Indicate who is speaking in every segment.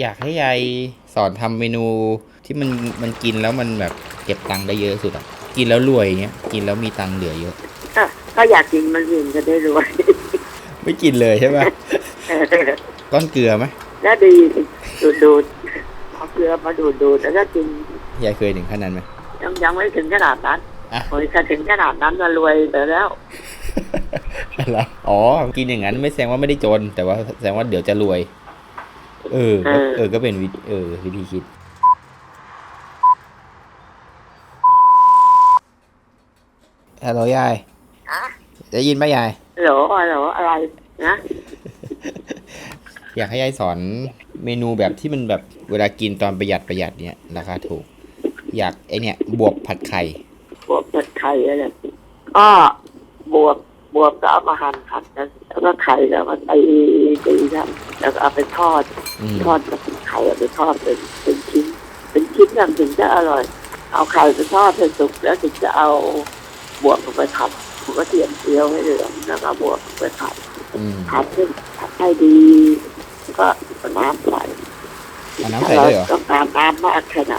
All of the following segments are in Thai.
Speaker 1: อยากให้ยายสอนทำเมนูที่มันมันกินแล้วมันแบบเก็บตังค์ได้เยอะสุดอะ กินแล้วรวยอย่างเงี้ย กินแล้วมีตังค์เหลือเยอะ
Speaker 2: ก็ก็อยากกินมันกินจะได้รวย
Speaker 1: ไม่กินเลยใช่ปะก้อนเกลือไหม
Speaker 2: แล้วดีดูดดูดเอาเกลือมาดูดดูดแล้วก็กิน
Speaker 1: ยายเคยถึงขั้นนั้นไหม
Speaker 2: ยังยังไม่ถึงขนาดนั้น
Speaker 1: อะ
Speaker 2: โอ้ยถ้าถึงขนาดนั้นจะรวยไปแล้ว
Speaker 1: อะไรอ๋อ กินอย่างนั้นไม่แสดงว่าไม่ได้จน แต่ว่าแสดงว่าเดี๋ยวจะรวย เออก็เออ ก็เป็นวิธีเออวิธีคิด ฮัลโหลยาย
Speaker 2: ฮะ
Speaker 1: ได้ยินไหมยาย
Speaker 2: ฮัลโหลฮัลโหลอะไรนะ
Speaker 1: อยากให้ยายสอนเมนูแบบที่มันแบบเวลากินตอนประหยัดประหยัดเนี่ยราคาถูก อยากไอเนี่ย บวบผัดไข่
Speaker 2: บวบผัดไข่อะไรก็บวบบวบก็เอามาหั่นผัดกันแล้วก็ไข่ก็มาตีตีกันแล้วก็เอาไปทอด
Speaker 1: อืม
Speaker 2: ทอดกับไข่เอาไปทอดเป็นเป็นชิ้น เป็นชิ้นกันถึงจะอร่อย เอาไข่ไปทอดให้สุกแล้วถึงจะเอาบวบลงไปผัดผมก็เตรียมเจียวให้เหลืองแล้วก็บวบลงไปผัด
Speaker 1: อืม
Speaker 2: ผัดให้ผัดให้ดีก็เอาน้ำใส่
Speaker 1: เอาน้ำใส่ด้วยเหรอ
Speaker 2: ต้องการน้ำมากแค่ไหน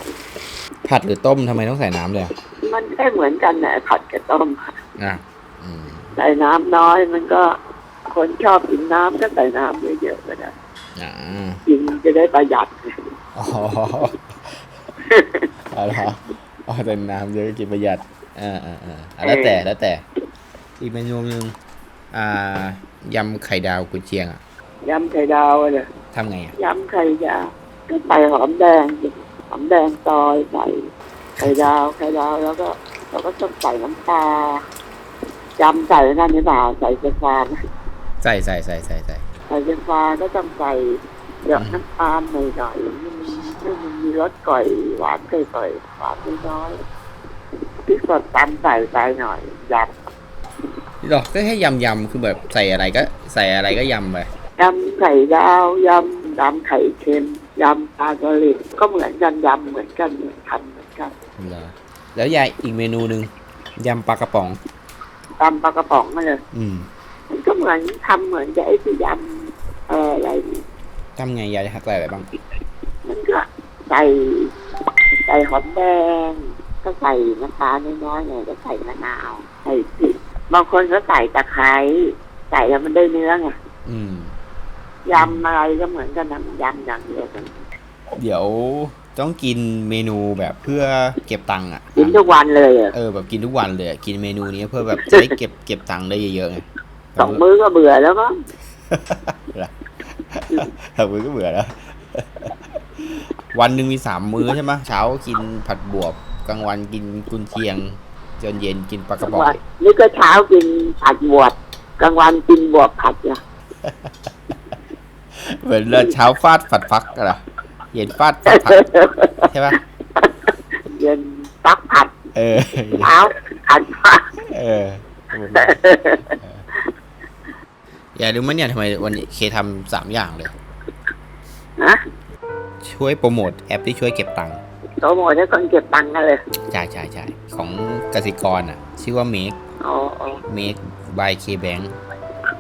Speaker 1: ผัดหรือต้มทำไมต้องใส่น้ำเลยอะ
Speaker 2: มันแค่เหมือนกันนะผัดกับต้ม
Speaker 1: อะอืม
Speaker 2: ใส่น้ำน้อยมันก็คนชอบกินน้ำก็ใส่น้ำเยอะๆก็ได้
Speaker 1: อ่า
Speaker 2: กินจะได้ประหยัด
Speaker 1: อ๋อเอาเหรออ๋อแต่น้ำเยอะกินประหยัดอ่าอ่าอ่าอะแล้วแต่แล้วแต่ อีกเมนูหนึงอ่ายำไข่ดาวกุนเชียงอะ
Speaker 2: ยำไข่ดาวอะเนี่ย
Speaker 1: ทำไงอะ
Speaker 2: ยำไข่ดาวก็ใส่หอมแดงสิหอมแดงซอยใส่ไข่ดาวไข่ดาวแล้วก็เราก็ต้องใส่น้ำปลายำใส่นั่นนี่เปล่าใส่เจฟาน
Speaker 1: ใส่ใส่ใส่ใส่ใส่
Speaker 2: ใส่เจฟาก็ต้องใส่เดี๋ยวน้ำตาลหน่อยหน่อยๆให้มันให้มันมีรสก่อยหวานก่อยๆหวานน้อยๆพริกสดตำใส่ไปหน่อยยำ
Speaker 1: หรอกก็แค่ยำยำคือแบบใส่อะไรก็ใส่อะไรก็ยำไป
Speaker 2: ยำไข่ดาวยำยำไข่เค็มยำปลากระลิดก็เหมือนกันยำเหมือนกันเหมือนทำเหมือนกัน
Speaker 1: เหรอแล้วยายอีกเมนูหนึ่งยำปลากระป๋อง
Speaker 2: ตำปลากระป๋องมาเลย
Speaker 1: อืม
Speaker 2: มันก็เหมือนทำเหมือนกับไอ้ที่ยำ เอ่ออะไรนี่
Speaker 1: ทำไงยายหักใส่อะไรบ้าง
Speaker 2: มันก็ใส่ใส่หอมแดง ก็ใส่น้ำตาลน้อยๆหน่อยก็ใส่มะนาวใส่พริกบางคนก็ใส่ตะไคร้ใส่แล้วมันได้เนื้อไง
Speaker 1: อืม
Speaker 2: ยำอะไรก็เหมือนกันนะยำอย่างเดียวกัน
Speaker 1: เดี๋ยวต้องกินเมนูแบบเพื่อเก็บตังค์อะ
Speaker 2: กินทุกวันเลยเหรอ
Speaker 1: เออแบบกินทุกวันเลยอะกินเมนูนี้เพื่อแบบจะได้เก็บเก็บตังค์ได้เยอะๆไง
Speaker 2: สองมื้อก็เบื่อแล้วมั้ง
Speaker 1: เรามือก็เบื่อแล้ว วันหนึ่งมีสามมื้อใช่ไหมเช้ากินผัดบวบกลางวันกินกุนเชียง จนเย็นกินปลากระป๋อง
Speaker 2: ว่านี่ก็เช้ากินผัดบวบกลางวันกินบวบผัดอะ
Speaker 1: เหมือนเราเช้าฟาดผัดฟักอะเหรอเย็นฟาดผัดผักใช่ปะ
Speaker 2: เย็นตักผัด
Speaker 1: เออ
Speaker 2: เช้าผัดผัด
Speaker 1: เออ อย่ารู้มั้ยเนี่ยทำไมวันนี้เคทำสามอย่างเลย
Speaker 2: นะ
Speaker 1: ช่วยโปรโมทแอปที่ช่วยเก็บตังค์
Speaker 2: โตโมทให้คนเก็บตังค์กันเลย
Speaker 1: ใช่ใช่ใช่ของกสิกรอะ ชื่อว่า Make
Speaker 2: อ๋ออ๋อ
Speaker 1: Make by KBank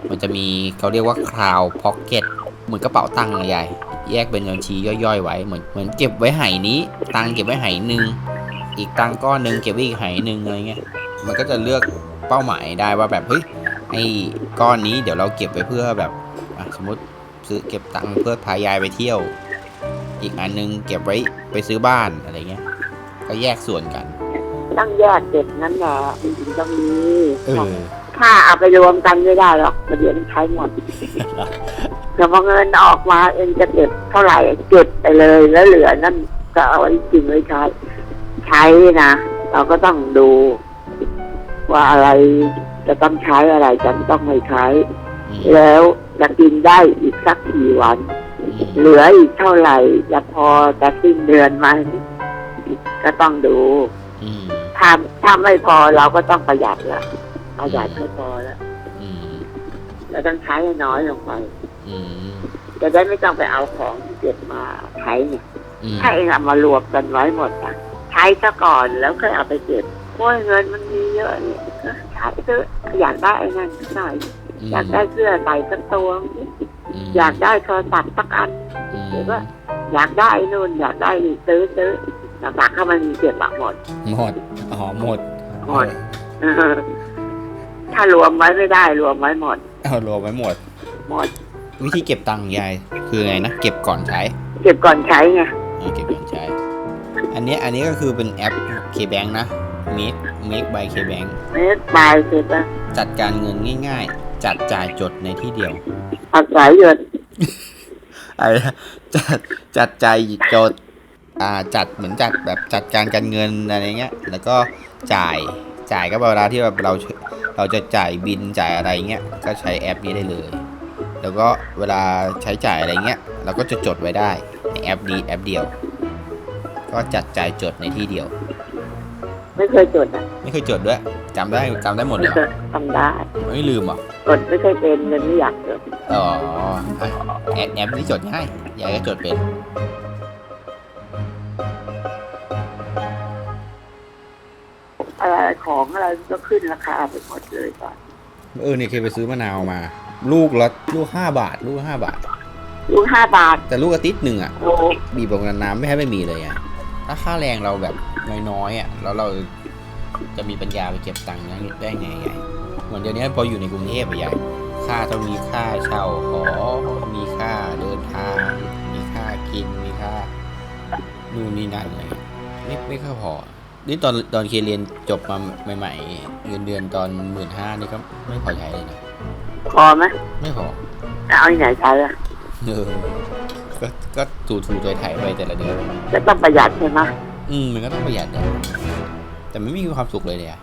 Speaker 1: มันจะมีเขาเรียกว่า Cloud Pocket เหมือนกระเป๋าตังค์อะยายแยกเป็นบัญชีย่อยๆไว้เหมือนเหมือนเก็บไว้ไหนี้ ตังค์เก็บไว้ไหหนึ่งอีกตังค์ก้อนหนึ่งเก็บไว้อีกไหหนึ่งอะไรเงี้ยมันก็จะเลือกเป้าหมายได้ว่าแบบเฮ้ย ไอ้ก้อนนี้เดี๋ยวเราเก็บไว้เพื่อแบบอะสมมติซื้อเก็บตังค์เพื่อพายายไปเที่ยว อีกอันนึงเก็บไว้ไปซื้อบ้านอะไรเงี้ย ก็แยกส่วนกัน
Speaker 2: ต้องแยกเก็บนั้นแหละมันถึงต้องมี
Speaker 1: เออ
Speaker 2: ถ้าเอาไปรวมกันไม่ได้หรอกเดี๋ยวมันใช้หมดแต่พอเงินออกมาเองจะเก็บเท่าไหร่เก็บไปเลยแล้วเหลือนั่นก็เอาไว้กินไว้ใช้ ใช้นะ เราก็ต้องดู ว่าอะไรจะต้องใช้อะไรจะไม่ต้องไม่ใช้
Speaker 1: อืม
Speaker 2: แล้วจะกินได้อีกสักกี่วัน
Speaker 1: อืม
Speaker 2: เหลืออีกเท่าไหร่จะพอจะสิ้นเดือนไหมก็ต้องดู
Speaker 1: อืม
Speaker 2: ถ้าถ้าไม่พอเราก็ต้องประหยัดละประหยัดไม่พอแล้ว
Speaker 1: อืม
Speaker 2: เราต้องใช้ให้น้อยลงไป
Speaker 1: อืม
Speaker 2: จะได้ไม่ต้องไปเอาของที่เก็บมาใช้เนี่ย
Speaker 1: อืม
Speaker 2: ถ้าเองเอามารวมกันไว้หมดอะใช้ซะก่อนแล้วค่อยเอาไปเก็บ โอ้ยเงินมันมีเยอะเนี่ยก็ใช้เถอะอยากได้ไอ้นั่นสักหน่อย
Speaker 1: อืม
Speaker 2: อยากได้เสื้อใส่สักตัว
Speaker 1: ม
Speaker 2: อยากได้โทรศัพท์สักอัน
Speaker 1: อืม
Speaker 2: หรือว่าอยากได้นู่นอยากได้นี่ซื้อซื้อหลักๆเข้ามันมีเก็บอะหมด
Speaker 1: หมด อ๋อ หมด
Speaker 2: หมดเออถ้ารวมไว้ไม่ได้รวมไว้หมด
Speaker 1: เอารวมไว้หมด
Speaker 2: หมด
Speaker 1: วิธีเก็บตังค์ยาย คือไงนะ เก็บก่อนใช้
Speaker 2: เก็บก่อนใช้ไง
Speaker 1: อ่าเก็บก่อนใช้ อันเนี้ยอันนี้ก็คือเป็นแอป KBank นะ Make Make by KBank
Speaker 2: เมตรบายเสร็จแล้ว
Speaker 1: จัดการเงินง่าย ๆ จัดจ่ายจดในที่เดียว
Speaker 2: อาศัยเงิน
Speaker 1: อะไรนะจัดจัดจ่ายจดอ่าจัดเหมือนจัดแบบจัดการการเงินอะไรเงี้ย แล้วก็จ่ายจ่ายก็เวลาที่แบบเราเราจะจ่ายบินจ่ายอะไรเงี้ยก็ใช้แอปนี้ได้เลย แล้วก็เวลาใช้จ่ายอะไรเงี้ยเราก็จะจดไว้ได้ในแอปนี้แอปเดียว ก็จัดจ่ายจดในที่เดียว
Speaker 2: ไม่เคยจดอะ
Speaker 1: ไม่เคยจดด้วยจำได้จำได้หมดเล
Speaker 2: ไม่
Speaker 1: ย
Speaker 2: เค
Speaker 1: เหรอย
Speaker 2: ทำได้
Speaker 1: ไม่ลืมเหรอ
Speaker 2: จดไม่เคยเป็นเงินไม่อยากจด
Speaker 1: อ๋ออะแอปแอปนี้จดง่ายยายก็จดเป็น
Speaker 2: อะไรของอะไรก็ขึ้นราคาไปหมดเลยก่อน
Speaker 1: เออเนี่ยเคยไปซื้อมะนาวมา ลูกละลูกห้าบาท ลูกห้าบาท
Speaker 2: ลูกห้าบาท
Speaker 1: แต่ลูกอาทิตย์หนึ่งอะ
Speaker 2: โอ้
Speaker 1: บีบลงน้ำไม่ให้ไม่มีเลยอะ ถ้าค่าแรงเราแบบน้อยๆอะแล้วเราจะมีปัญญาไปเก็บตังค์นั้นได้ไงยายเหมือนเดี๋ยวนี้พออยู่ในกรุงเทพอะยายค่าต้องมีค่าเช่าหอมีค่าเดินทาง มีค่ากินมีค่านู่นนี่นั่นอะไรเงี้ยไม่ไม่ค่อยพอนี่ตอนตอนเคเรียนจบมาใหม่ๆเงินเดือนตอนหมื่นห้านี่ก็ไม่พอใช้เลยนะ
Speaker 2: พอไหม
Speaker 1: ไม่พอ
Speaker 2: จะเอาที่ไหนใช้อะ
Speaker 1: เออ ก็ก็ถูถูๆไถๆไปแต่ละเดือน
Speaker 2: จะต้องประหยัดใช่ไหม
Speaker 1: อืมมันก็ต้องประหยัดนะแต่ไม่มีความสุขเลยเนี่ย